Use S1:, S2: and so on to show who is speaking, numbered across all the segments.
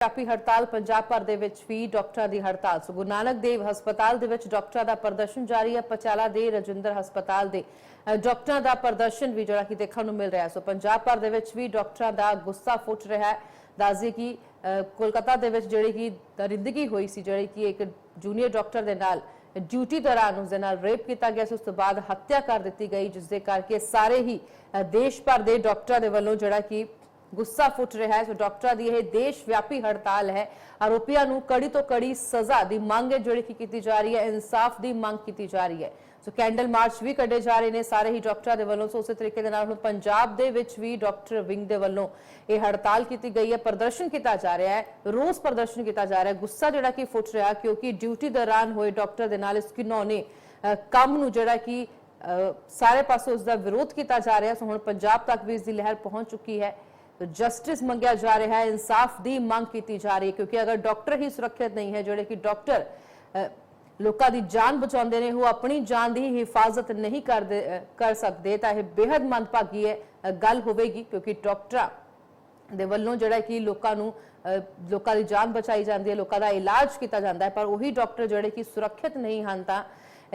S1: ਵਿਆਪੀ ਹੜਤਾਲ ਪੰਜਾਬ ਭਰ ਦੇ ਵਿੱਚ ਵੀ ਡਾਕਟਰਾਂ ਦੀ ਹੜਤਾਲ। ਸੋ ਗੁਰੂ ਨਾਨਕ ਦੇਵ ਹਸਪਤਾਲ ਦੇ ਵਿੱਚ ਡਾਕਟਰਾਂ ਦਾ ਪ੍ਰਦਰਸ਼ਨ ਜਾਰੀ ਹੈ। ਪਚਾਲਾ ਦੇ ਰਜਿੰਦਰ ਹਸਪਤਾਲ ਦੇ ਡਾਕਟਰਾਂ ਦਾ ਪ੍ਰਦਰਸ਼ਨ ਵੀ ਜਿਹੜਾ ਕਿ ਦੇਖਣ ਨੂੰ ਮਿਲ ਰਿਹਾ ਸੋ ਪੰਜਾਬ ਭਰ ਦੇ ਵਿੱਚ ਵੀ ਡਾਕਟਰਾਂ ਦਾ ਗੁੱਸਾ ਫੁੱਟ ਰਿਹਾ ਹੈ। ਦੱਸਦੇ ਕਿ ਕੋਲਕਾਤਾ ਦੇ ਵਿੱਚ ਜਿਹੜੀ ਕਿ ਦਰਿੰਦਗੀ ਹੋਈ ਸੀ, ਜਿਹੜੀ ਕਿ ਇੱਕ ਜੂਨੀਅਰ ਡਾਕਟਰ ਦੇ ਨਾਲ ਡਿਊਟੀ ਦੌਰਾਨ ਉਸ ਦੇ ਨਾਲ ਰੇਪ ਕੀਤਾ ਗਿਆ ਸੀ। ਉਸ ਤੋਂ ਬਾਅਦ ਹੱਤਿਆ ਕਰ ਦਿੱਤੀ ਗਈ ਜਿਸ ਦੇ ਕਰਕੇ ਸਾਰੇ ਹੀ ਦੇਸ਼ ਭਰ ਦੇ ਡਾਕਟਰਾਂ ਦੇ ਵੱਲੋਂ ਜਿਹੜਾ ਕਿ ਗੁੱਸਾ ਫੁੱਟ ਰਿਹਾ ਹੈ। ਸੋ ਡਾਕਟਰਾਂ ਦੀ ਇਹ ਦੇਸ਼ ਵਿਆਪੀ ਹੜਤਾਲ ਹੈ। ਆਰੋਪੀਆਂ ਨੂੰ ਕੜੀ ਤੋਂ ਕੜੀ ਸਜ਼ਾ ਦੀ ਮੰਗ ਹੈ ਜਿਹੜੀ ਕਿ ਕੀਤੀ ਜਾ ਰਹੀ ਹੈ। ਇਨਸਾਫ ਦੀ ਮੰਗ ਕੀਤੀ ਜਾ ਰਹੀ ਹੈ। ਸੋ ਕੈਂਡਲ ਮਾਰਚ ਵੀ ਕੱਢੇ ਜਾ ਰਹੇ ਨੇ ਸਾਰੇ ਹੀ ਡਾਕਟਰਾਂ ਦੇ ਵੱਲੋਂ। ਸੋ ਉਸੇ ਤਰੀਕੇ ਦੇ ਨਾਲ ਹੁਣ ਪੰਜਾਬ ਦੇ ਵਿੱਚ ਵੀ ਡਾਕਟਰ ਵਿੰਗ ਦੇ ਵੱਲੋਂ ਇਹ ਹੜਤਾਲ ਕੀਤੀ ਗਈ ਹੈ। ਪ੍ਰਦਰਸ਼ਨ ਕੀਤਾ ਜਾ ਰਿਹਾ ਹੈ। ਰੋਸ ਪ੍ਰਦਰਸ਼ਨ ਕੀਤਾ ਜਾ ਰਿਹਾ ਹੈ। ਗੁੱਸਾ ਜਿਹੜਾ ਕਿ ਫੁੱਟ ਰਿਹਾ ਕਿਉਂਕਿ ਡਿਊਟੀ ਦੌਰਾਨ ਹੋਏ ਡਾਕਟਰ ਦੇ ਨਾਲ ਇਸ ਘਿਨੌਣੇ ਕੰਮ ਨੂੰ ਜਿਹੜਾ ਕਿ ਅ, ਸਾਰੇ ਪਾਸੇ ਉਸ ਦਾ ਵਿਰੋਧ ਕੀਤਾ ਜਾ ਰਿਹਾ। ਸੋ ਹੁਣ ਪੰਜਾਬ ਤੱਕ ਵੀ ਇਸ ਦੀ ਲਹਿਰ ਪਹੁੰਚ ਚੁੱਕੀ ਹੈ। ਜਸਟਿਸ ਮੰਗਿਆ ਜਾ ਰਿਹਾ ਹੈ ਇਨਸਾਫ ਦੀ ਮੰਗ ਕੀਤੀ ਜਾ ਰਹੀ ਹੈ ਕਿਉਂਕਿ ਅਗਰ ਡਾਕਟਰ ਹੀ ਸੁਰੱਖਿਅਤ ਨਹੀਂ ਹੈ ਜਿਹੜੇ ਕਿ ਡਾਕਟਰ ਲੋਕਾਂ ਦੀ ਜਾਨ ਬਚਾਉਂਦੇ ਨੇ ਉਹ ਆਪਣੀ ਜਾਨ ਦੀ ਹਿਫਾਜ਼ਤ ਨਹੀਂ ਕਰਦੇ ਕਰ ਸਕਦੇ ਤਾਂ ਇਹ ਬੇहद ਮੰਦਭਾਗੀ ਹੈ ਗੱਲ ਹੋਵੇਗੀ ਕਿਉਂਕਿ ਡਾਕਟਰਾਂ ਦੇ ਵੱਲੋਂ ਜਿਹੜਾ ਕਿ ਲੋਕਾਂ ਨੂੰ ਅ, ਲੋਕਾਂ ਦੀ ਜਾਨ ਬਚਾਈ ਜਾਂਦੀ ਹੈ ਲੋਕਾਂ ਦਾ ਇਲਾਜ ਕੀਤਾ ਜਾਂਦਾ ਹੈ ਪਰ ਉਹੀ ਡਾਕਟਰ ਜਿਹੜੇ ਕਿ ਸੁਰੱਖਿਅਤ ਨਹੀਂ ਹਨ ਤਾਂ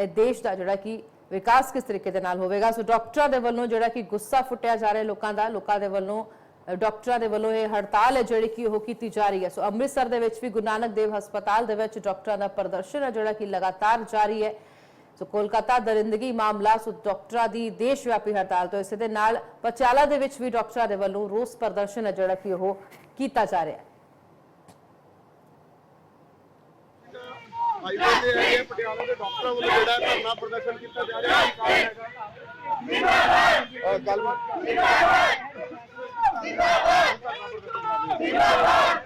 S1: ਦੇਸ਼ ਦਾ ਜਿਹੜਾ ਕਿ ਵਿਕਾਸ ਕਿਸ ਤਰੀਕੇ ਦੇ ਨਾਲ ਹੋਵੇਗਾ? ਸੋ ਡਾਕਟਰਾਂ ਦੇ ਵੱਲੋਂ ਜਿਹੜਾ ਕਿ ਗੁੱਸਾ ਫੁੱਟਿਆ ਜਾ ਰਿਹਾ ਲੋਕਾਂ ਦਾ ਲੋਕਾਂ ਦੇ ਵੱਲੋਂ ਡਾਕਟਰਾਂ ਦੇ ਵੱਲੋਂ ਇਹ ਹੜਤਾਲ ਹੈ ਜਿਹੜੀ ਕਿ ਉਹ ਕੀਤੀ ਜਾ ਰਹੀ ਹੈ। ਸੋ ਅੰਮ੍ਰਿਤਸਰ ਦੇ ਵਿੱਚ ਵੀ ਗੁਰੂ ਨਾਨਕ ਦੇਵ ਹਸਪਤਾਲ ਦੇ ਵਿੱਚ ਡਾਕਟਰਾਂ ਦਾ ਪ੍ਰਦਰਸ਼ਨ ਹੈ ਜਿਹੜਾ ਕਿ ਲਗਾਤਾਰ ਜਾਰੀ ਹੈ। ਸੋ ਕੋਲਕਾਤਾ ਦਰਿੰਦਗੀ ਮਾਮਲਾ ਸੋ ਡਾਕਟਰਾਂ ਦੀ ਦੇਸ਼ ਵਿਆਪੀ ਹੜਤਾਲ ਤੋਂ ਇਸੇ ਦੇ ਨਾਲ ਪਚਾਲਾ ਦੇ ਵਿੱਚ ਵੀ ਡਾਕਟਰਾਂ ਦੇ ਵੱਲੋਂ ਰੋਸ ਪ੍ਰਦਰਸ਼ਨ ਹੈ ਜਿਹੜਾ ਕਿ ਉਹ ਕੀਤਾ ਜਾ ਰਿਹਾ ਹੈ।
S2: ਹਾਈਵੇ ਤੇ ਹੈਗੇ ਪਟਿਆਲਾ ਦੇ ਡਾਕਟਰਾਂ ਵੱਲੋਂ ਜਿਹੜਾ ਧਰਨਾ ਪ੍ਰਦਰਸ਼ਨ ਕੀਤਾ ਜਾ ਰਿਹਾ ਹੈ। ਕਾਰਨ ਹੈਗਾ ਅਹ ਗੱਲਬਾਤ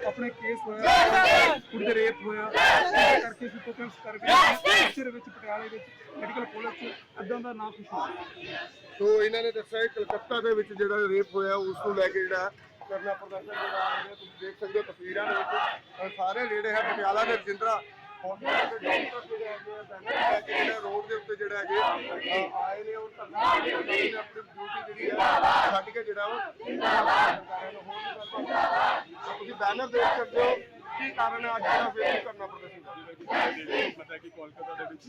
S3: ਆਪਣੇ ਕੇਸ ਹੋਇਆ ਕੁੜੀ ਦੇ ਰੇਪ ਹੋਇਆ ਇਸ ਕਰਕੇ ਸੀ ਫੋਕਸ ਕਰਕੇ ਪਿਕਚਰ ਵਿੱਚ ਪਟਿਆਲੇ ਵਿੱਚ ਮੈਡੀਕਲ ਕਾਲਜ ਚ ਇਦਾਂ ਦਾ ਨਾ ਕੁਝ ਹੋਇਆ
S2: ਸੋ ਇਹਨਾਂ ਨੇ ਦੱਸਿਆ ਕਿ ਕਲਕੱਤਾ ਦੇ ਵਿੱਚ ਜਿਹੜਾ ਰੇਪ ਹੋਇਆ ਉਸ ਨੂੰ ਲੈ ਕੇ ਜਿਹੜਾ ਕਰਨਾ ਪ੍ਰਦਰਸ਼ਨ ਜਿਹੜਾ ਆ ਰਿਹਾ ਤੁਸੀਂ ਦੇਖ ਸਕਦੇ ਹੋ ਤਸਵੀਰਾਂ ਦੇ ਵਿੱਚ। ਸਾਰੇ ਜਿਹੜੇ ਹੈ ਪਟਿਆਲਾ ਦੇ ਰਜਿੰਦਰਾ ਹਸਪਤਾਲ ਦੇ ਡਾਕਟਰ ਜਿਹੜੇ ਹੈਗੇ ਆ ਬੈਨਰ ਲੈ ਕੇ ਜਿਹੜਾ ਰੋਡ ਦੇ ਉੱਤੇ ਜਿਹੜਾ ਹੈਗੇ ਆਏ ਨੇ ਔਰ ਧਰਨਾ ਆਪਣੀ ਡਿਊਟੀ ਜਿਹੜੀ ਹੈ ਛੱਡ ਕੇ ਜਿਹੜਾ ਵੀ ਤੁਸੀਂ ਬੈਨਰ ਦੇਖ ਸਕਦੇ ਹੋ ਕੀ ਕਾਰਨ ਹੈ ਅੱਜ ਜਿਹੜਾ ਫਿਰ ਕਰਨਾ ਪ੍ਰਦਰਸ਼ਨ
S4: ਪਤਾ ਕਿ ਕੋਲਕਾਤਾ ਦੇ ਵਿੱਚ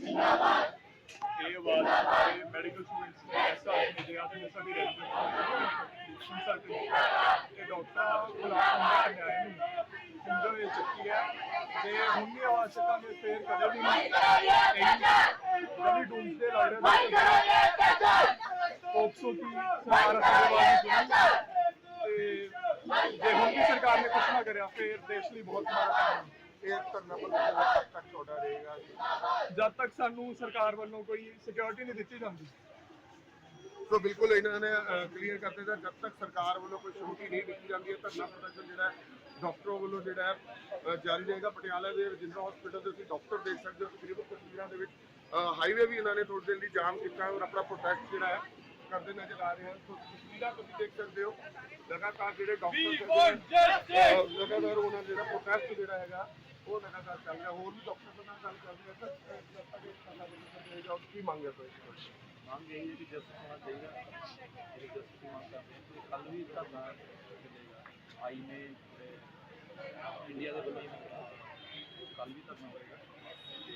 S4: ਇਹ ਆਵਾਜ਼ ਸਾਰੇ ਮੈਡੀਕਲ ਸਟੂਡੈਂਟਸ ਨੇ ਐਸਾ ਜਿਹੜੇ ਆ ਤੇ ਸਾਡੀ ਰੈਜ਼ੀਡੈਂਟ ਤੇ ਡਾਕਟਰ ਕੋਲ ਆਉਂਦੇ ਨੇ ਜਿੰਦੋਂ ਵਿੱਚ ਚੱਕੀ ਹੈ ਤੇ ਹੁਣ ਵੀ ਆਵਾਜ਼ ਚੱਕਾਂਗੇ ਫੇਰ ਕਦੇ ਵੀ ਨਹੀਂ ਕਦੀ ਡੂਮ ਤੇ ਲੱਗ ਰਿਹਾ ਪੋਕਸੋ ਕੀ ਸਰਕਾਰ ਅਸਰਵਾਦੀ ਸੁਣੀ ਤੇ ਜੇ ਹੁਣ ਵੀ ਸਰਕਾਰ ਨੇ ਕੁਛ ਨਾ ਕਰਿਆ ਫੇਰ ਦੇਸ਼ ਲਈ ਬਹੁਤ ਮਾੜਾ ਕੰਮ
S2: ਇਹ ਧਰਨਾ ਪ੍ਰਦਰਸ਼ਨ ਕਦ ਤੱਕ ਤੁਹਾਡਾ ਰਹੇਗਾ?
S4: ਜਦ ਤੱਕ ਸਾਨੂੰ ਸਰਕਾਰ ਵੱਲੋਂ ਕੋਈ ਸਿਕਿਉਰਿਟੀ ਨਹੀਂ ਦਿੱਤੀ ਜਾਂਦੀ।
S2: ਸੋ ਬਿਲਕੁਲ ਇਹਨਾਂ ਨੇ ਕਲੀਅਰ ਕਰ ਦਿੱਤਾ। ਜਦ ਤੱਕ ਸਰਕਾਰ ਵੱਲੋਂ ਕੋਈ ਛੁੱਟੀ ਨਹੀਂ ਦਿੱਤੀ ਜਾਂਦੀ ਹੈ ਧਰਨਾ ਪ੍ਰਦਰਸ਼ਨ ਜਿਹੜਾ ਡਾਕਟਰਾਂ ਵੱਲੋਂ ਜਾਰੀ ਰਹੇਗਾ। ਪਟਿਆਲਾ ਦੇ ਰਜਿੰਦਰਾ ਹਸਪੀਟਲ ਦੇ ਤੁਸੀਂ ਡਾਕਟਰ ਦੇਖ ਸਕਦੇ ਹੋ ਤਕਰੀਬਨ ਤਸਵੀਰਾਂ ਦੇ ਵਿੱਚ ਹਾਈਵੇ ਵੀ ਇਹਨਾਂ ਨੇ ਥੋੜੀ ਦੇਰ ਲਈ ਜਾਮ ਕੀਤਾ ਹੈ। ਔਰ ਆਪਣਾ ਪ੍ਰੋਟੈਸਟ ਜਿਹੜਾ ਹੈ ਕਰਦੇ ਨਜ਼ਰ ਆ ਰਹੇ ਹਨ। ਤਸਵੀਰਾਂ ਤੁਸੀਂ ਦੇਖ ਸਕਦੇ ਹੋ। ਲਗਾਤਾਰ ਜਿਹੜੇ ਡਾਕਟਰ ਲਗਾਤਾਰ ਉਹਨਾਂ ਦਾ ਜਿਹੜਾ ਪ੍ਰੋਟੈਸਟ ਜਿਹੜਾ ਹੈਗਾ ਉਹ ਲਗਾਤਾਰ ਚੱਲ ਰਿਹਾ। ਹੋਰ ਵੀ ਡਾਕਟਰ ਨਾਲ ਗੱਲ ਕਰਦੇ ਹਾਂ ਤਾਂ ਅਹ, ਜਦ ਤੱਕ ਇਹ ਧਰਨਾ ਪ੍ਰਦਰਸ਼ਨ ਰਹੇਗਾ ਕੀ ਮੰਗ ਹੈ ਤੁਹਾਡੀ?
S5: ਮੰਗ ਇਹ ਹੈ ਕਿ ਜਸਟਿਸ ਹੋਣਾ ਚਾਹੀਦਾ। ਜਿਹੜੀ ਜਸਟਿਸ ਦੀ ਮੰਗ ਕਰਦੇ ਹਾਂ। ਕੱਲ ਵੀ ਧਰਨਾ ਚੱਲੇਗਾ ਆਈ ਨੇ ਇੰਡੀਆ ਦੇ ਵੱਲੋਂ ਕੱਲ ਵੀ ਧਰਨਾ ਹੋਏਗਾ। ਤੇ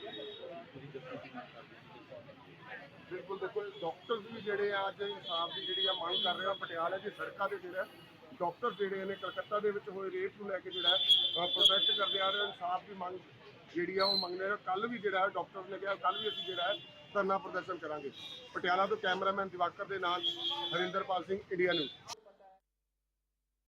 S5: ਪੂਰੀ ਜਸਟਿਸ ਦੀ ਮੰਗ ਕਰਦੇ ਹਾਂ
S2: ਬਿਲਕੁਲ ਦੇਖੋ ਵੀ ਜਿਹੜੇ ਆ, ਅੱਜ ਇਨਸਾਫ ਦੀ ਜਿਹੜੀ ਆ ਮੰਗ ਕਰ ਰਹੇ ਆ, ਪਟਿਆਲਾ ਦੀ ਸੜਕਾਂ ਦੇ ਜਿਹੜਾ ਡਾਕਟਰ ਜਿਹੜੇ ਨੇ ਕਲਕੱਤਾ ਦੇ ਵਿੱਚ ਹੋਏ ਰੇਪ ਨੂੰ ਲੈ ਕੇ ਜਿਹੜਾ ਪ੍ਰੋਟੈਸਟ ਕਰਦੇ ਆ ਰਹੇ ਇਨਸਾਫ ਦੀ ਮੰਗ ਜਿਹੜੀ ਆ ਉਹ ਮੰਗਦੇ ਆ। ਕੱਲ ਵੀ ਜਿਹੜਾ ਡਾਕਟਰ ਨੇ ਕਿਹਾ ਕੱਲ ਵੀ ਅਸੀਂ ਜਿਹੜਾ ਹੈ ਧਰਨਾ ਪ੍ਰਦਰਸ਼ਨ ਕਰਾਂਗੇ। ਪਟਿਆਲਾ ਤੋਂ ਕੈਮਰਾਮੈਨ ਦਿਵਾਕਰ ਦੇ ਨਾਲ ਹਰਿੰਦਰਪਾਲ ਸਿੰਘ ਇੰਡੀਆ ਨਿਊਜ਼